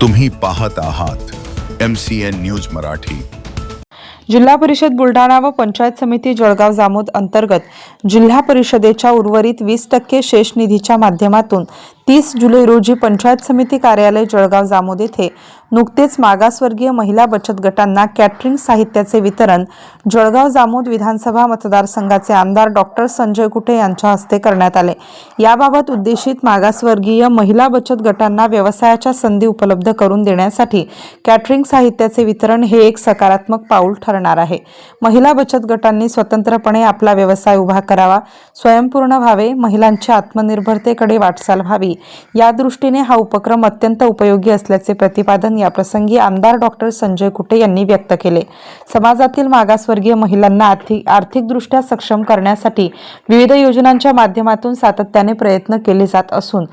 तुम्ही पाहत आहात M C N news Marathi. जिल्हा परिषद बुलढाणा व पंचायत समिती जळगाव जामोद अंतर्गत जिल्हा परिषदेच्या उर्वरित वीस टक्के शेष निधीच्या माध्यमातून तीस जुलै रोजी पंचायत समिती कार्यालय जळगाव जामोद येथे नुकतेच मागासवर्गीय महिला बचत गटांना कॅटरिंग साहित्याचे वितरण जळगाव जामोद विधानसभा मतदारसंघाचे आमदार डॉक्टर संजय कुटे यांच्या हस्ते करण्यात आले. याबाबत उद्देशित मागासवर्गीय महिला बचत गटांना व्यवसायाच्या संधी उपलब्ध करून देण्यासाठी कॅटरिंग साहित्याचे वितरण हे एक सकारात्मक पाऊल ठरणार आहे. महिला बचत गटांनी स्वतंत्रपणे आपला व्यवसाय उभा करावा स्वयंपूर्ण व्हावे महिलांच्या आत्मनिर्भरतेकडे वाटचाल व्हावी या दृष्टीने हा उपक्रम अत्यंत उपयोगी असल्याचे प्रतिपादन याप्रसंगी आमदार डॉक्टर संजय कुटे यांनी व्यक्त केले. समाजातील मागासवर्गीय महिलांना आर्थिक आर्थिकदृष्ट्या सक्षम करण्यासाठी विविध योजनांच्या माध्यमातून सातत्याने प्रयत्न केले जात असून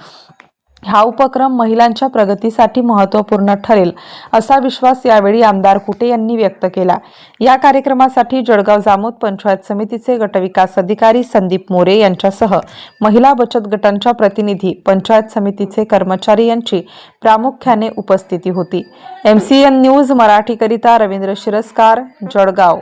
हा उपक्रम महिलांच्या प्रगतीसाठी महत्त्वपूर्ण ठरेल असा विश्वास यावेळी आमदार कुटे यांनी व्यक्त केला. या कार्यक्रमासाठी जळगाव जामोद पंचायत समितीचे गटविकास अधिकारी संदीप मोरे यांच्यासह महिला बचत गटांच्या प्रतिनिधी पंचायत समितीचे कर्मचारी यांची प्रामुख्याने उपस्थिती होती. एम सी एन न्यूज मराठीकरिता रवींद्र शिरस्कार जळगाव.